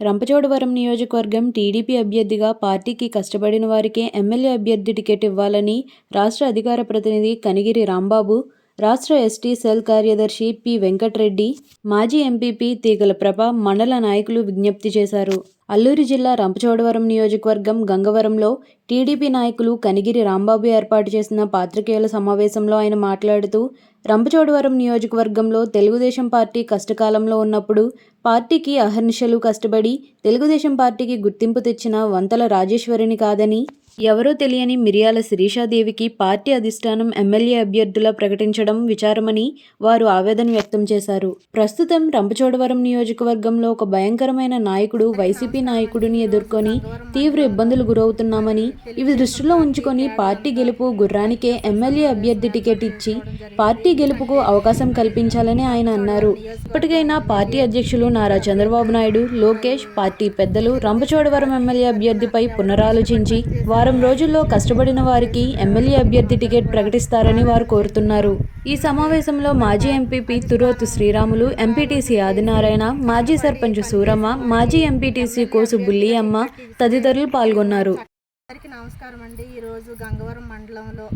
రంపచోడవరం నియోజకవర్గం టీడీపీ అభ్యర్థిగా పార్టీకి కష్టపడిన వారికే ఎమ్మెల్యే అభ్యర్థి టికెట్ ఇవ్వాలని రాష్ట్ర అధికార ప్రతినిధి కనిగిరి రాంబాబు రాష్ట్ర ఎస్టీ సెల్ కార్యదర్శి పి వెంకట్రెడ్డి మాజీ ఎంపీపీ తీగల ప్రభ మండల నాయకులు విజ్ఞప్తి చేశారు. అల్లూరి జిల్లా రంపచోడవరం నియోజకవర్గం గంగవరంలో టీడీపీ నాయకులు కనిగిరి రాంబాబు ఏర్పాటు చేసిన పాత్రికేయుల సమావేశంలో ఆయన మాట్లాడుతూ రంపచోడవరం నియోజకవర్గంలో తెలుగుదేశం పార్టీ కష్టకాలంలో ఉన్నప్పుడు పార్టీకి అహర్నిశలు కష్టపడి తెలుగుదేశం పార్టీకి గుర్తింపు తెచ్చిన వంతల రాజేశ్వరిని కాదని ఎవరో తెలియని మిరియాల శిరీషాదేవికి పార్టీ అధిష్టానం ఎమ్మెల్యే అభ్యర్థుల ప్రకటించడం విచారమని వారు ఆవేదన వ్యక్తం చేశారు. ప్రస్తుతం రంపచోడవరం నియోజకవర్గంలో ఒక భయంకరమైన నాయకుడు వైసీపీ నాయకుడిని ఎదుర్కొని తీవ్ర ఇబ్బందులు గురవుతున్నామని ఇవి దృష్టిలో ఉంచుకొని పార్టీ గెలుపు గుర్రానికే ఎమ్మెల్యే అభ్యర్థి టికెట్ ఇచ్చి పార్టీ గెలుపుకు అవకాశం కల్పించాలని ఆయన అన్నారు. ఇప్పటికైనా పార్టీ అధ్యక్షులు నారా చంద్రబాబు నాయుడు లోకేష్ పార్టీ పెద్దలు రంపచోడవరం ఎమ్మెల్యే అభ్యర్థిపై పునరాలోచించి వారు రోజుల్లో కష్టపడిన వారికి ఎమ్మెల్యే అభ్యర్థి టికెట్ ప్రకటిస్తారని వారు కోరుతున్నారు. ఈ సమావేశంలో మాజీ ఎంపీపీ తురోతు శ్రీరాములు ఎంపీటీసీ ఆదినారాయణ మాజీ సర్పంచ్ సూరమ్మ మాజీ ఎంపీటీసీ కోసు బుల్లియమ్మ తదితరులు పాల్గొన్నారు. అందరికీ నమస్కారం అండి. ఈరోజు గంగవరం మండలంలో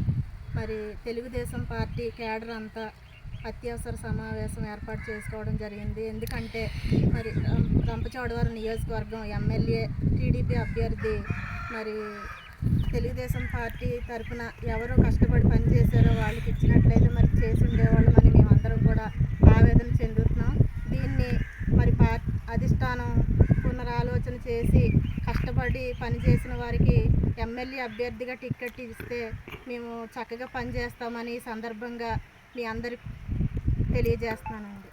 మరి తెలుగుదేశం పార్టీ కేడర్ అంతా అత్యవసర సమావేశం ఏర్పాటు చేసుకోవడం జరిగింది. ఎందుకంటే మరి రం- రంపచోడవరం నియోజకవర్గం ఎమ్మెల్యే టీడీపీ అభ్యర్థి మరి తెలుగుదేశం పార్టీ తరఫున ఎవరో కష్టపడి పనిచేశారో వాళ్ళకి ఇచ్చినట్లయితే మరి చేసి ఉండేవాళ్ళమని మేమందరం కూడా ఆవేదన చెందుతున్నాం. దీన్ని మరి పా అధిష్టానం పునరాలోచన చేసి కష్టపడి పనిచేసిన వారికి ఎమ్మెల్యే అభ్యర్థిగా టికెట్ ఇస్తే మేము చక్కగా పనిచేస్తామని ఈ సందర్భంగా మీ అందరికి తెలియజేస్తున్నానండి.